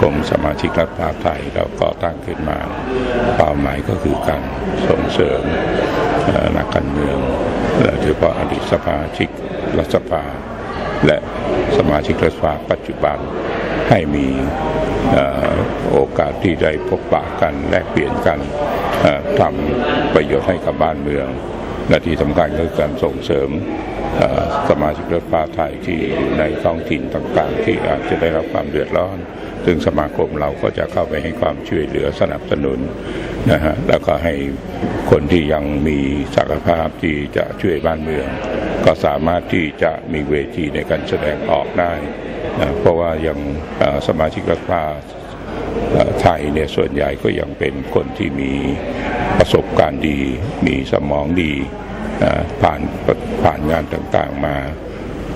คมสมาชิกรัฐสภาไทยเราก็ตั้งขึ้นมาเป้าหมายก็คือการส่งเสริมนักการเมืองโดยเฉพาะอดีตสมาชิกรัฐสภา และสมาชิกรัฐสภาปัจจุบันให้มีโอกาสที่ได้พบปะกันแลกเปลี่ยนกันทำประโยชน์ให้กับบ้านเมือง และที่สำคัญก็คือการส่งเสริมสมาชิกรัฐสภาไทยที่อยู่ในท้องถิ่นต่างๆ ที่อาจจะได้รับความเดือดร้อน ซึ่งสมาคมเราก็จะเข้าไปให้ความช่วยเหลือสนับสนุนนะฮะแล้วก็ให้คนที่ยังมีศักยภาพที่จะช่วยบ้านเมือง ก็สามารถที่จะมีเวทีในการแสดงออกได้นะเพราะว่ายังสมาชิกรัฐสภาไทยเนี่ยส่วนใหญ่ก็ยังเป็นคนที่มี ประสบการณ์ดี มีสมองดีผ่านผ่านงานต่างๆมา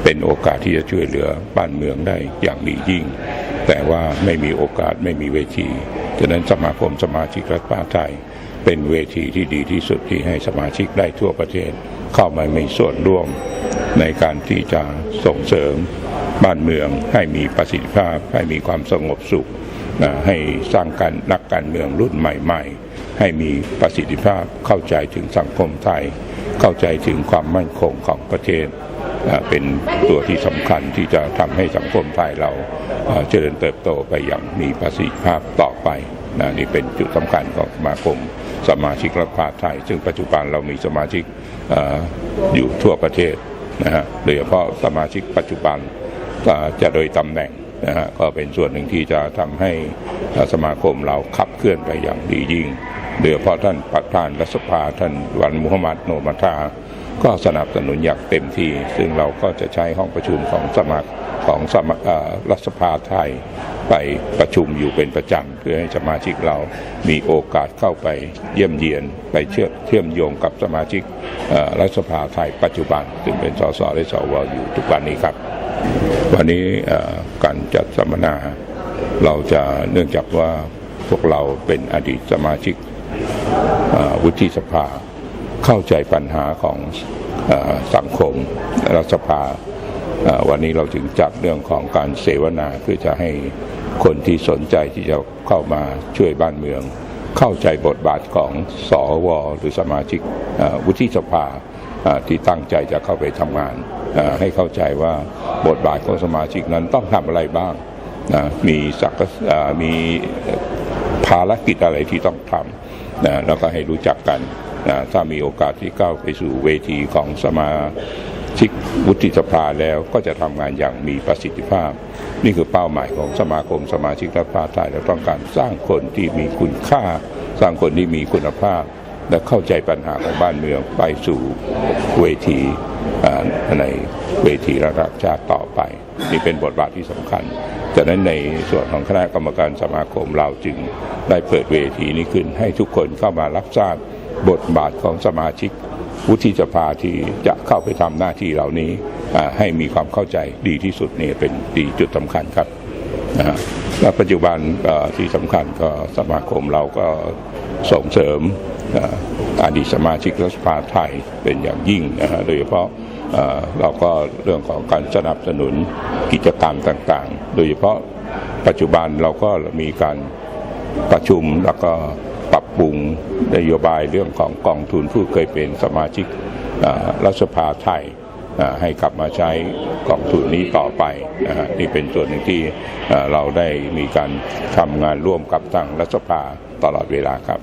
เป็นโอกาสที่จะช่วยเหลือบ้านเมืองได้อย่างดียิ่ง แต่ว่าไม่มีโอกาสไม่มีเวทีฉะนั้นสมาคมสมาชิกรัฐสภาไทย เป็นเวทีที่ดีที่สุดที่ให้สมาชิกได้ทั่วประเทศ เข้ามามีส่วนร่วมในการที่จะส่งเสริมบ้านเมืองให้มีประสิทธิภาพให้มีความสงบสุข ให้สร้างการนักการเมืองรุ่นใหม่ ๆ ให้มีประสิทธิภาพเข้าใจถึงสังคมไทย เข้าใจถึงความมั่นคงของประเทศเป็นตัวที่สำคัญที่จะทำให้สังคมไทยเราเจริญเติบโตไปอย่างมีประสิทธิภาพต่อไปนะนี่เป็นจุดสำคัญของสมาคม สมาชิกรัฐสภาไทย ซึ่งปัจจุบันเรามีสมาชิกออยู่ทั่วประเทศนะฮะโดยเฉพาะสมาชิกปัจจุบันจะโดยตำแหน่งนะฮะก็เป็นส่วนหนึ่งที่จะทำให้สมาคมเราขับเคลื่อนไปอย่างดียิ่ง โดยเฉพาะท่านประธานรัฐสภาท่านวันมุฮัมมัดโนมาทาก็สนับสนุนอย่างเต็มที่ ซึ่งเราก็จะใช้ห้องประชุมของสมัครของสมัครรัฐสภาไทย ไปประชุมอยู่เป็นประจำเพื่อให้สมาชิกเรามีโอกาสเข้าไปเยี่ยมเยียน ไปเชื่อมเชื่อมโยงกับสมาชิกรัฐสภาไทยปัจจุบัน ซึ่งเป็นสสและสวอยู่ทุกวันนี้ครับ วันนี้การจัดสัมมนา เราจะเนื่องจากว่าพวกเราเป็นอดีตสมาชิก วุฒิสภา เข้าใจปัญหาของอสังคมรัฐสภาวันนี้เราถึงจัดเรื่องของการเสวนาเพื่อจะให้คนที่สนใจที่จะเข้ามาช่วยบ้านเมือง เข้าใจบทบาทของสอวหรือสมาชิกวุฒิสภาที่ตั้งใจจะเข้าไปทำงาน ให้เข้าใจว่าบทบาทของสมาชิกนั้นต้องทำอะไรบ้างนะมีสักมีภารกิจอะไรที่ต้องทำ นะแล้วก็ให้รู้จักกันนะถ้ามีโอกาสที่ก้าวไปสู่เวทีของสมาชิกวุฒิสภาแล้วก็จะทำงานอย่างมีประสิทธิภาพ นี่คือเป้าหมายของสมาคมสมาชิกรัฐสภาไทยเราต้องการสร้างคนที่มีคุณค่า สร้างคนที่มีคุณภาพ และเข้าใจปัญหาของบ้านเมืองไปสู่เวทีในเวทีระดับชาติต่อไป นี่เป็นบทบาทที่สำคัญ จากนั้นในส่วนของคณะกรรมการสมาคมเราจึงได้เปิดเวทีนี้ขึ้น ให้ทุกคนเข้ามารับทราบบทบาทของสมาชิก วุฒิสภาที่จะเข้าไปทำหน้าที่เหล่านี้ให้มีความเข้าใจดีที่สุดนี่เป็นดีจุดสำคัญครับนะฮะ และปัจจุบันที่สำคัญก็สมาคมเราก็ส่งเสริมอดีตสมาชิกรัฐสภาไทยเป็นอย่างยิ่งนะฮะโดยเฉพาะเราก็เรื่องของการสนับสนุนกิจกรรมต่างๆ โดยเฉพาะปัจจุบันเราก็มีการประชุมแล้วก็ปรับปรุงนโยบายเรื่องของกองทุนผู้เคยเป็นสมาชิกรัฐสภาไทย ให้กลับมาใช้กองทุนนี้ต่อไปนะฮะนี่เป็นส่วนหนึ่งที่เราได้มีการทำงานร่วมกับทางรัฐสภาตลอดเวลาครับ